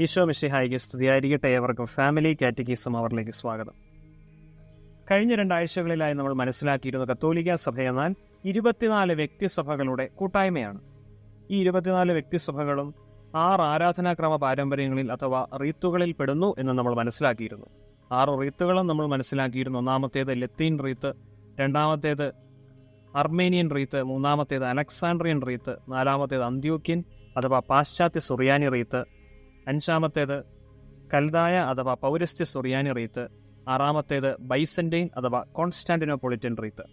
Isho the സ്തുതിയായിരിക്കട്ടെ ഏവർക്കും family കാറ്റഗീസും അവരിലേക്ക് സ്വാഗതം. കഴിഞ്ഞ രണ്ടാഴ്ചകളിലായി നമ്മൾ മനസ്സിലാക്കിയിരുന്ന കത്തോലിക്ക സഭ എന്നാൽ ഇരുപത്തിനാല് വ്യക്തിസഭകളുടെ കൂട്ടായ്മയാണ്. ഈ ഇരുപത്തിനാല് വ്യക്തിസഭകളും ആറ് ആരാധനാക്രമ പാരമ്പര്യങ്ങളിൽ അഥവാ റീത്തുകളിൽ പെടുന്നു എന്ന് നമ്മൾ മനസ്സിലാക്കിയിരുന്നു. ആറ് റീത്തുകളും നമ്മൾ മനസ്സിലാക്കിയിരുന്നു. ഒന്നാമത്തേത് ലത്തീൻ റീത്ത് രണ്ടാമത്തേത് അർമേനിയൻ റീത്ത് മൂന്നാമത്തേത് അലക്സാണ്ട്രിയൻ റീത്ത് നാലാമത്തേത് അന്ത്യോക്യൻ അഥവാ പാശ്ചാത്യ സുറിയാനി റീത്ത് അഞ്ചാമത്തേത് കൽദായ അഥവാ പൗരസ്ത്യ സൊറിയാനി റീത്ത്. ആറാമത്തേത് ബൈസന്റൈൻ അഥവാ കോൺസ്റ്റാന്റിനോപൊളിറ്റൻ റീത്ത്.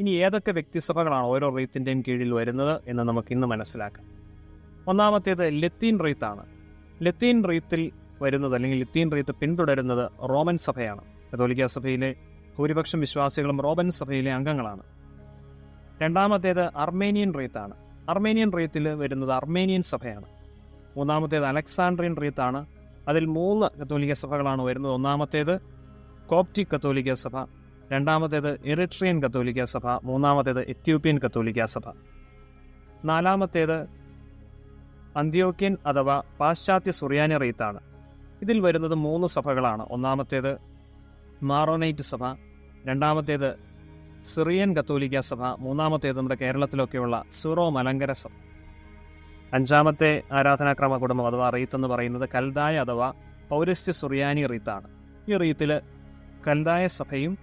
ഇനി ഏതൊക്കെ വ്യക്തിസഭകളാണ് ഓരോ റീത്തിന്റെയും കീഴിൽ വരുന്നത് എന്ന് നമുക്ക് ഇന്ന് മനസ്സിലാക്കാം. ഒന്നാമത്തേത് ലത്തീൻ റീത്താണ്. ലത്തീൻ റീത്തിൽ വരുന്നത് അല്ലെങ്കിൽ ലത്തീൻ റീത്ത് പിന്തുടരുന്നത് റോമൻ സഭയാണ്. കത്തോലിക്ക സഭയിലെ ഭൂരിപക്ഷം വിശ്വാസികളും റോമൻ സഭയിലെ അംഗങ്ങളാണ്. രണ്ടാമത്തേത് അർമേനിയൻ റീത്താണ്. അർമേനിയൻ റീത്തിൽ വരുന്നത് അർമേനിയൻ സഭയാണ്. മൂന്നാമത്തേത് അലക്സാണ്ട്രിയൻ റീത്താണ് അതിൽ മൂന്ന് കത്തോലിക്ക സഭകളാണ് വരുന്നത്. ഒന്നാമത്തേത് കോപ്റ്റിക് കത്തോലിക്ക സഭ. രണ്ടാമത്തേത് എറിട്രിയൻ കത്തോലിക്ക സഭ. മൂന്നാമത്തേത് എത്യോപ്യൻ കത്തോലിക്ക സഭ. നാലാമത്തേത് അന്ത്യോക്യൻ അഥവാ പാശ്ചാത്യ സുറിയാനി റീത്താണ് ഇതിൽ വരുന്നത് മൂന്ന് സഭകളാണ്. ഒന്നാമത്തേത് മാറോനൈറ്റ് സഭ. രണ്ടാമത്തേത് സിറിയൻ കത്തോലിക്ക സഭ. മൂന്നാമത്തേത് നമ്മുടെ കേരളത്തിലൊക്കെയുള്ള സിറോ മലങ്കര സഭ. അഞ്ചാമത്തെ ആരാധനാക്രമ കുടുംബം അഥവാ റീത്ത് എന്ന് പറയുന്നത് കൽദായ അഥവാ പൗരസ്ത്യ സുറിയാനി റീത്താണ്. ഈ റീത്തിൽ കൽദായ സഭയും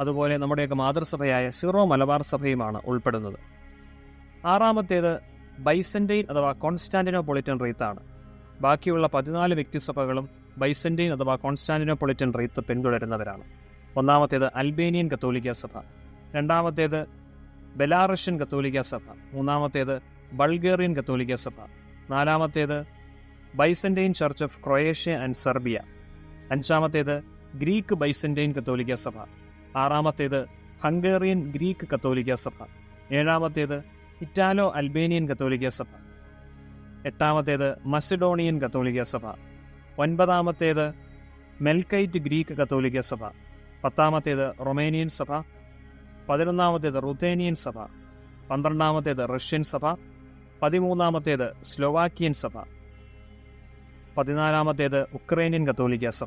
അതുപോലെ നമ്മുടെയൊക്കെ മാതൃസഭയായ സിറോ മലബാർ സഭയുമാണ് ഉൾപ്പെടുന്നത്. ആറാമത്തേത് ബൈസന്റൈൻ അഥവാ കോൺസ്റ്റാന്റിനോപൊളിറ്റൻ റീത്താണ്. ബാക്കിയുള്ള പതിനാല് വ്യക്തിസഭകളും ബൈസന്റൈൻ അഥവാ കോൺസ്റ്റാന്റിനോപൊളിറ്റൻ റീത്ത് പിന്തുടരുന്നവരാണ്. ഒന്നാമത്തേത് അൽബേനിയൻ കത്തോലിക്ക സഭ. രണ്ടാമത്തേത് ബെലാറഷ്യൻ കത്തോലിക്ക സഭ. മൂന്നാമത്തേത് ബൾഗേറിയൻ കത്തോലിക്ക സഭ. നാലാമത്തേത് Byzantine church of Croatia and Serbia. അഞ്ചാമത്തേത് ഗ്രീക്ക് ബൈസന്റൈൻ കത്തോലിക്ക സഭ. ആറാമത്തേത് ഹംഗേറിയൻ ഗ്രീക്ക് കത്തോലിക്ക സഭ. ഏഴാമത്തേത് ഇറ്റാലോ അൽബേനിയൻ കത്തോലിക്ക സഭ. എട്ടാമത്തേത് മസിഡോണിയൻ കത്തോലിക്ക സഭ. ഒൻപതാമത്തേത് മെൽക്കൈറ്റ് ഗ്രീക്ക് കത്തോലിക്ക സഭ. പത്താമത്തേത് റൊമേനിയൻ സഭ. പതിനൊന്നാമത്തേത് റുതേനിയൻ സഭ. പന്ത്രണ്ടാമത്തേത് റഷ്യൻ സഭ. പതിമൂന്നാമത്തേത് സ്ലോവാക്കിയൻ സഭ. പതിനാലാമത്തേത് ഉക്രൈനിയൻ കത്തോലിക്ക സഭ.